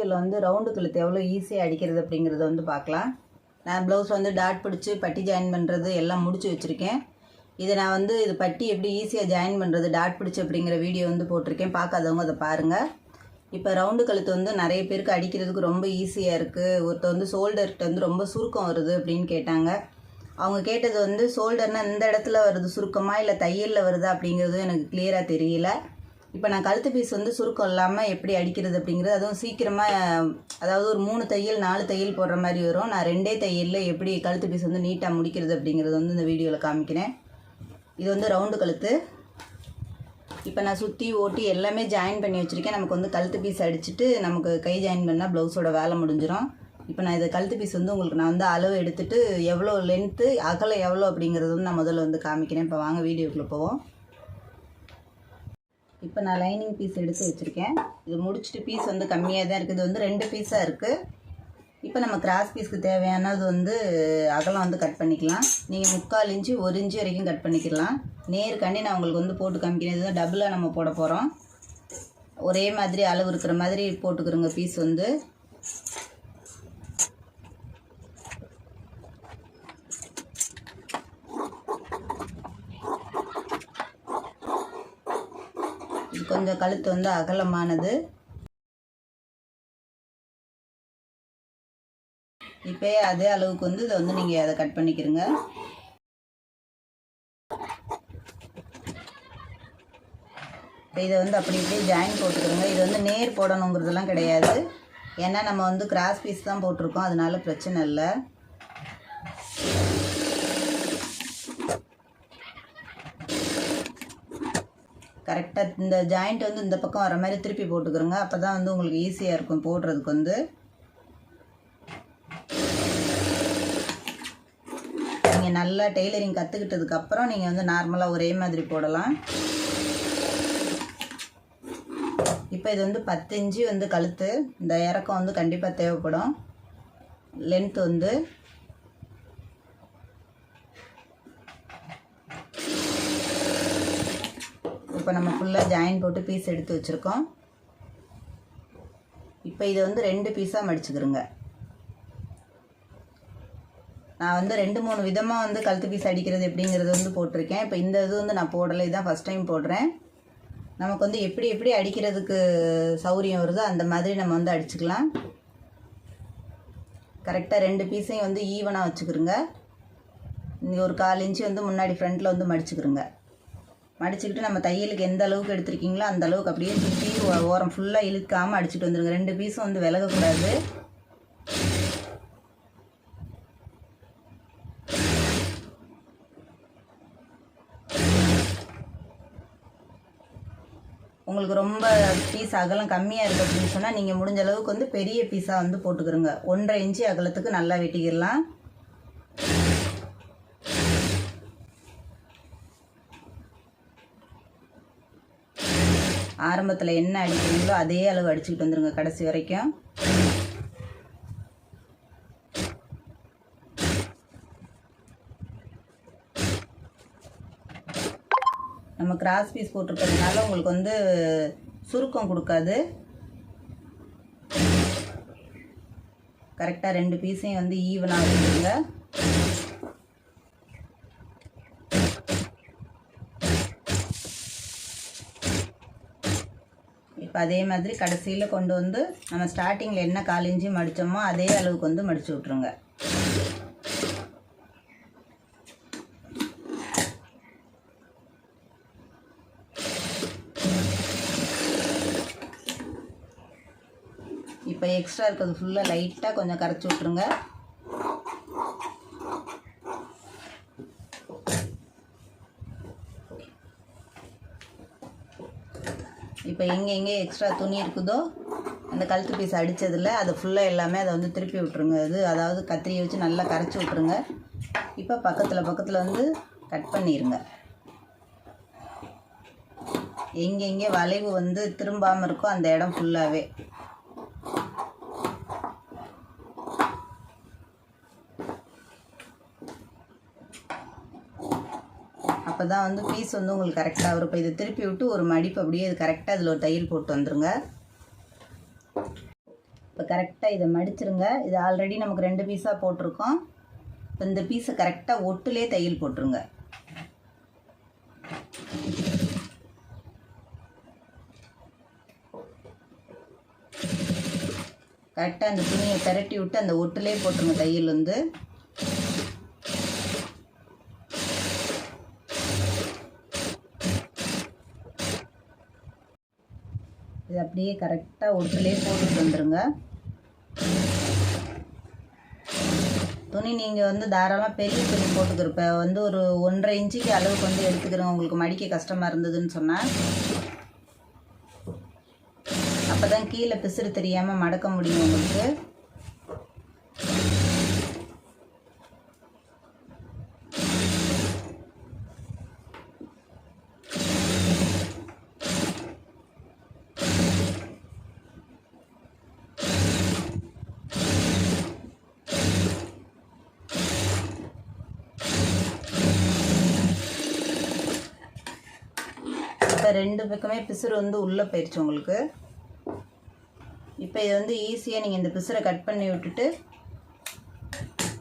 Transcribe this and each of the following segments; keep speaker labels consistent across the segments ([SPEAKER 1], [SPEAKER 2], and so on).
[SPEAKER 1] வீடியோவில் வந்து ரவுண்டு கழுத்து எவ்வளோ ஈஸியாக அடிக்கிறது அப்படிங்கிறத வந்து பார்க்கலாம். நான் ப்ளவுஸ் வந்து டாட் பிடிச்சி பட்டி ஜாயின் பண்ணுறது எல்லாம் முடிச்சு வச்சுருக்கேன். இதை நான் வந்து இது பட்டி எப்படி ஈஸியாக ஜாயின் பண்ணுறது டாட் பிடிச்சி அப்படிங்கிற வீடியோ வந்து போட்டிருக்கேன். பார்க்காதவங்க அதை பாருங்கள் இப்போ ரவுண்டு கழுத்து வந்து நிறைய பேருக்கு அடிக்கிறதுக்கு ரொம்ப ஈஸியாக இருக்குது ஒருத்தர் வந்து ஷோல்டர்கிட்ட வந்து ரொம்ப சுருக்கம் வருது அப்படின்னு கேட்டாங்க. அவங்க கேட்டது வந்து ஷோல்டர்னால் இந்த இடத்துல வருது சுருக்கமாக இல்லை தையலில் வருதா அப்படிங்கிறதும் எனக்கு கிளியராக தெரியல. இப்போ நான் கழுத்து பீஸ் வந்து சுருக்கம் இல்லாமல் எப்படி அடிக்கிறது அப்படிங்கிறது அதுவும் சீக்கிரமாக அதாவது ஒரு மூணு தையல் நாலு தையல் போடுற மாதிரி வரும். நான் ரெண்டே தையலில் எப்படி கழுத்து பீஸ் வந்து நீட்டாக முடிக்கிறது அப்படிங்கிறது வந்து இந்த வீடியோவில் காமிக்கிறேன். இது வந்து ரவுண்டு கழுத்து. இப்போ நான் சுற்றி ஓட்டி எல்லாமே ஜாயின் பண்ணி வச்சுருக்கேன். நமக்கு வந்து கழுத்து பீஸ் அடிச்சுட்டு நமக்கு கை ஜாயின் பண்ணால் ப்ளவுஸோட வேலை முடிஞ்சிடும் இப்போ நான் இதை கழுத்து பீஸ் வந்து உங்களுக்கு நான் வந்து அளவு எடுத்துகிட்டு எவ்வளோ லென்த்து அகலம் எவ்வளோ அப்படிங்கிறது வந்து நான் முதல்ல வந்து காமிக்கிறேன். இப்போ வாங்க வீடியோக்குள்ளே போவோம். இப்போ நான் லைனிங் பீஸ் எடுத்து வச்சுருக்கேன். இது முடிச்சுட்டு பீஸ் வந்து கம்மியாக தான் இருக்குது. இது வந்து ரெண்டு பீஸாக இருக்குது இப்போ நம்ம கிராஸ் பீஸ்க்கு தேவையானது வந்து அகலம் வந்து கட் பண்ணிக்கலாம். நீங்கள் முக்கால் இன்ச்சு ஒரு இன்ச்சு வரைக்கும் கட் பண்ணிக்கலாம். நேருக்காண்டி நான் உங்களுக்கு வந்து போட்டு காமிக்கிறேன். இதுதான் டபுளாக நம்ம போட போகிறோம் ஒரே மாதிரி அளவு இருக்கிற மாதிரி போட்டுக்கிறோங்க பீஸ் வந்து இது கொஞ்சம் கழுத்து வந்து அகலமானது. இப்போயே அதே அளவுக்கு வந்து இதை வந்து நீங்கள் அதை கட் பண்ணிக்கிறங்க. இப்போ இதை வந்து அப்படி இப்படியே ஜாயின் போட்டுக்கிறோங்க. இது வந்து நேர் போடணுங்கிறதெல்லாம் கிடையாது. ஏன்னா நம்ம வந்து கிராஸ் பீஸ் தான் போட்டிருக்கோம். அதனால பிரச்சனை இல்லை. கரெக்டாக இந்த ஜாயிண்ட் வந்து இந்த பக்கம் வர மாதிரி திருப்பி போட்டுக்கிறோங்க. அப்போ தான் வந்து உங்களுக்கு ஈஸியாக இருக்கும் போடுறதுக்கு வந்து. நீங்கள் நல்லா டெய்லரிங் கற்றுக்கிட்டதுக்கப்புறம் நீங்கள் வந்து நார்மலாக ஒரே மாதிரி போடலாம். இப்போ இது வந்து பத்து இன்ச்சு வந்து கழுத்து. இந்த இறக்கம் வந்து கண்டிப்பாக தேவைப்படும். லென்த் வந்து இப்போ நம்ம ஃபுல்லாக ஜாயின் போட்டு பீஸ் எடுத்து வச்சுருக்கோம். இப்போ இதை வந்து ரெண்டு பீஸாக மடிச்சுக்கிறோங்க நான் வந்து ரெண்டு மூணு விதமாக வந்து கழுத்து பீஸ் அடிக்கிறது எப்படிங்கிறது வந்து போட்டிருக்கேன். இப்போ இந்த இது வந்து நான் போடலை. இதுதான் ஃபஸ்ட் டைம் போடுறேன். நமக்கு வந்து எப்படி எப்படி அடிக்கிறதுக்கு சௌரியம் வருதோ அந்த மாதிரி நம்ம வந்து அடிச்சுக்கலாம். கரெக்டாக ரெண்டு பீஸையும் வந்து ஈவனாக வச்சுக்கிறோங்க இங்கே ஒரு கால் இன்ச்சு வந்து முன்னாடி ஃப்ரண்ட்டில் வந்து மடிச்சுக்கிறோங்க மடிச்சுக்கிட்டு நம்ம தையலுக்கு எந்த அளவுக்கு எடுத்திருக்கீங்களோ அந்த அளவுக்கு அப்படியே சுற்றி ஓரம் ஃபுல்லாக இழுக்காமல் அடிச்சுட்டு வந்துடுங்க ரெண்டு பீஸும் வந்து விலகக்கூடாது. உங்களுக்கு ரொம்ப பீஸ் அகலம் கம்மியாக இருக்குது அப்படின்னு சொன்னால் நீங்கள் முடிஞ்ச அளவுக்கு வந்து பெரிய பீஸாக வந்து போட்டுக்கிறோங்க ஒன்றரை இன்ச்சு அகலத்துக்கு நல்லா வெட்டிக்கிடலாம். ஆரம்பத்தில் என்ன அடிக்கிறீங்களோ அதே அளவு அடிச்சுக்கிட்டு வந்துருங்க கடைசி வரைக்கும். நம்ம கிராஸ் பீஸ் போட்டிருக்கிறதுனால உங்களுக்கு வந்து சுருக்கம் கொடுக்காது. கரெக்டாக ரெண்டு பீஸையும் வந்து ஈவனாக வச்சுருங்க இப்போ அதே மாதிரி கடைசியில் கொண்டு வந்து நம்ம ஸ்டார்டிங்கில் என்ன காலிஞ்சி மடித்தோமோ அதே அளவுக்கு வந்து மடித்து விட்ருங்க இப்போ எக்ஸ்ட்ரா இருக்கிறது ஃபுல்லாக லைட்டாக கொஞ்சம் கரைச்சி விட்ருங்க இப்போ எங்கே எங்கே எக்ஸ்ட்ரா துணி இருக்குதோ அந்த கழுத்து பீஸ் அடித்ததில் அதை ஃபுல்லாக எல்லாமே அதை வந்து திருப்பி விட்ருங்க அது அதாவது கத்திரியை வச்சு நல்லா கரைச்சி விட்ருங்க இப்போ பக்கத்தில் பக்கத்தில் வந்து கட் பண்ணிடுங்க எங்கெங்கே வளைவு வந்து திரும்பாமல் இருக்கோ அந்த இடம் ஃபுல்லாகவே அப்போ தான் வந்து பீஸ் வந்து உங்களுக்கு கரெக்டாக வரும். இப்போ இதை திருப்பி விட்டு ஒரு மடிப்பு அப்படியே இது கரெக்டாக அதில் ஒரு தையல் போட்டு வந்துருங்க. இப்போ கரெக்டாக இதை மடிச்சிருங்க. இது ஆல்ரெடி நமக்கு ரெண்டு பீஸாக போட்டிருக்கோம். இப்போ இந்த பீஸை கரெக்டாக ஒட்டுலே தையல் போட்டுருங்க. கரெக்டாக அந்த துணியை திரட்டி விட்டு அந்த ஒட்டுலே போட்டுருங்க தையல் வந்து இது அப்படியே கரெக்டாக ஒட்டுலே போட்டுட்டு வந்துடுங்க துணி நீங்கள் வந்து தாராளமாக பெரிய துணி போட்டுக்கிறப்ப வந்து ஒரு ஒன்றரை இன்ச்சுக்கு அளவுக்கு வந்து எடுத்துக்கிறோம் உங்களுக்கு மடிக்க கஷ்டமாக இருந்ததுன்னு சொன்னால் அப்போ தான் கீழே பிசுறு தெரியாமல் மடக்க முடியும் உங்களுக்கு இப்போ ரெண்டு பக்கமே பிசுறு வந்து உள்ளே போயிடுச்சு உங்களுக்கு. இப்போ இது வந்து ஈஸியாக நீங்கள் இந்த பிசுரை கட் பண்ணி விட்டுட்டு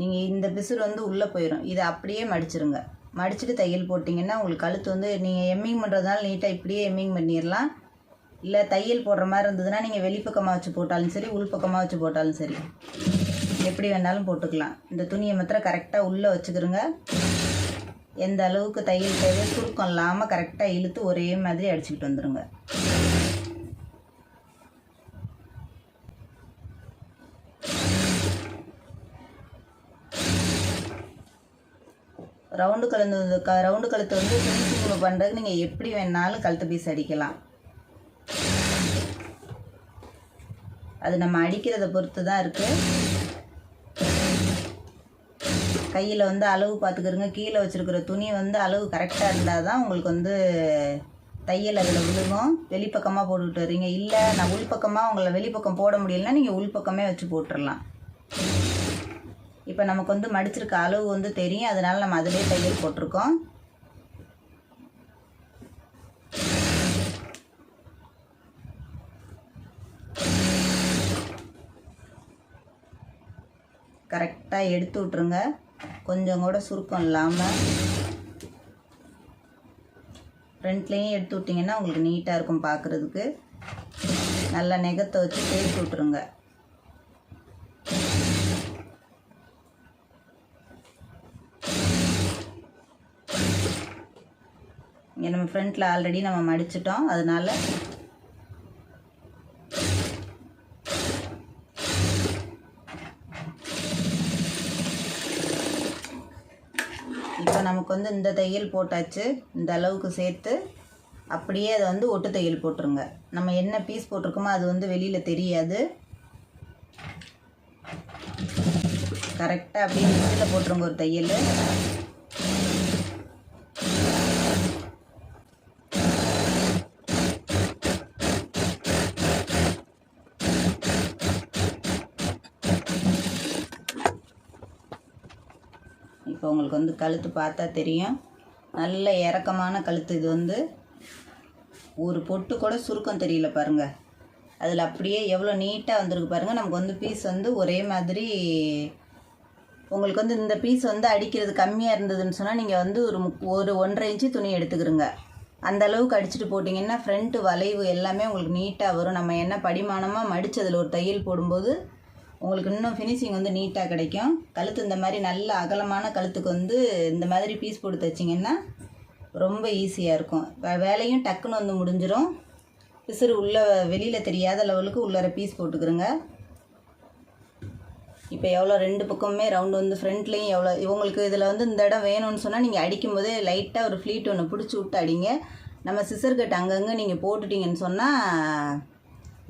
[SPEAKER 1] நீங்கள் இந்த பிசுறு வந்து உள்ளே போயிடும் இதை அப்படியே மடிச்சிருங்க. மடிச்சுட்டு தையல் போட்டிங்கன்னா உங்களுக்கு கழுத்து வந்து நீங்கள் எம்மிங் பண்ணுறதுனால நீட்டாக இப்படியே எம்மிங் பண்ணிடலாம் இல்லை தையல் போடுற மாதிரி இருந்ததுன்னா நீங்கள் வெளிப்பக்கமாக வச்சு போட்டாலும் சரி உள்பக்கமாக வச்சு போட்டாலும் சரி. எப்படி வேணாலும் போட்டுக்கலாம். இந்த துணியை மாத்திரம் கரெக்டாக உள்ளே வச்சுக்கிறோங்க எந்த அளவுக்கு தையல் தேவை சுருக்கம் இல்லாமல் கரெக்டாக இழுத்து ஒரே மாதிரி அடிச்சுக்கிட்டு வந்துடுங்க ரவுண்டு கழுந்து வந்து க ரவுண்டு கழுத்து வந்து ஃபினிஷிங் பண்ணுறதுக்கு நீங்கள் எப்படி வேணாலும் கழுத்து பீஸ் அடிக்கலாம். அது நம்ம அடிக்கிறத பொறுத்து தான் இருக்குது கையில் வந்து அளவு பார்த்துக்கிறங்க கீழே வச்சுருக்கிற துணி வந்து அளவு கரெக்டாக இருந்தால் தான் உங்களுக்கு வந்து தையல் அதில் விழுகும். வெளிப்பக்கமாக போட்டுக்கிட்டு வரீங்க இல்லை நான் உள்பக்கமாக உங்களை வெளிப்பக்கம் போட முடியலன்னா நீங்கள் உள்பக்கமே வச்சு போட்டுடலாம் இப்போ நமக்கு வந்து மடிச்சிருக்க அளவு வந்து தெரியும். அதனால நம்ம அதிலே தையல் போட்டிருக்கோம். கரெக்டாக எடுத்து விட்ருங்க கொஞ்சம் கூட சுருக்கம் இல்லாமல் ஃப்ரண்ட்லேயும் எடுத்து விட்டிங்கன்னா உங்களுக்கு நீட்டாக இருக்கும் பார்க்குறதுக்கு நல்லா நெகத்தை வச்சு தேய்ச்சி விட்ருங்க இங்கே நம்ம ஃப்ரண்ட்டில் ஆல்ரெடி நம்ம மடிச்சிட்டோம். அதனால் இப்போ நமக்கு வந்து இந்த தையல் போட்டாச்சு இந்த அளவுக்கு சேர்த்து அப்படியே அதை வந்து ஒட்டு தையல் போட்டுருங்க. நம்ம என்ன பீஸ் போட்டிருக்கோமோ அது வந்து வெளியில் தெரியாது. கரெக்டாக அப்படியே மிஷினில் போட்டுருங்க ஒரு தையல். இப்போ உங்களுக்கு வந்து கழுத்து பார்த்தா தெரியும். நல்ல இறக்கமான கழுத்து இது வந்து. ஒரு பொட்டு கூட சுருக்கம் தெரியல பாருங்கள் அதில் அப்படியே எவ்வளோ நீட்டாக வந்திருக்கு பாருங்கள் நமக்கு வந்து பீஸ் வந்து ஒரே மாதிரி உங்களுக்கு வந்து இந்த பீஸ் வந்து அடிக்கிறது கம்மியாக இருந்ததுன்னு சொன்னால் நீங்கள் வந்து ஒரு ஒரு ஒன்றரை இன்ச்சு துணி எடுத்துக்கிறோங்க அந்த அளவுக்கு அடிச்சுட்டு போட்டிங்கன்னா ஃப்ரண்ட்டு வளைவு எல்லாமே உங்களுக்கு நீட்டாக வரும். நம்ம என்ன படிமானமாக மடித்து அதில் ஒரு தையல் போடும்போது உங்களுக்கு இன்னும் ஃபினிஷிங் வந்து நீட்டாக கிடைக்கும். கழுத்து இந்த மாதிரி நல்ல அகலமான கழுத்துக்கு வந்து இந்த மாதிரி பீஸ் போட்டு தைச்சிங்கன்னா ரொம்ப ஈஸியாக இருக்கும். வே- வேலையும் டக்குன்னு வந்து முடிஞ்சிடும் பிசுறு உள்ள வெளியில் தெரியாத லெவலுக்கு உள்ளார பீஸ் போட்டுக்கிறோங்க. இப்போ எவ்வளோ ரெண்டு பக்கமுமே ரவுண்டு வந்து ஃப்ரண்ட்லேயும் எவ்வளோ இவங்களுக்கு இதில் வந்து இந்த இடம் வேணும்னு சொன்னால் நீங்கள் அடிக்கும்போதே லைட்டாக ஒரு ஃப்ளீட் ஒன்று பிடிச்சி விட்டு அடிங்க. நம்ம சிசர் கட் அங்கங்கே நீங்கள் போட்டுட்டிங்கன்னு சொன்னால்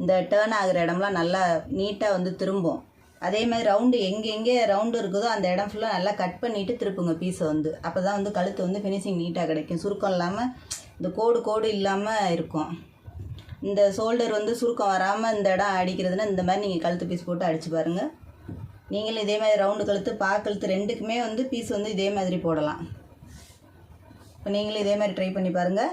[SPEAKER 1] இந்த டேர்ன் ஆகிற இடம்லாம் நல்லா நீட்டாக வந்து திரும்பும். அதே மாதிரி ரவுண்டு எங்கெங்கே ரவுண்டு இருக்குதோ அந்த இடம் ஃபுல்லாக நல்லா கட் பண்ணிவிட்டு திருப்புங்க பீஸை வந்து. அப்போ தான் வந்து கழுத்து வந்து ஃபினிஷிங் நீட்டாக கிடைக்கும். சுருக்கம் இல்லாமல் இந்த கோடு கோடு இல்லாமல் இருக்கும். இந்த ஷோல்டர் வந்து சுருக்கம் வராமல் இந்த இடம் அடிக்கிறதுனா இந்த மாதிரி நீங்கள் கழுத்து பீஸ் போட்டு அடித்து பாருங்கள் நீங்களும் இதே மாதிரி ரவுண்டு கழுத்து பா கழுத்து ரெண்டுக்குமே வந்து பீஸ் வந்து இதே மாதிரி போடலாம். இப்போ நீங்களும் இதே மாதிரி ட்ரை பண்ணி பாருங்கள்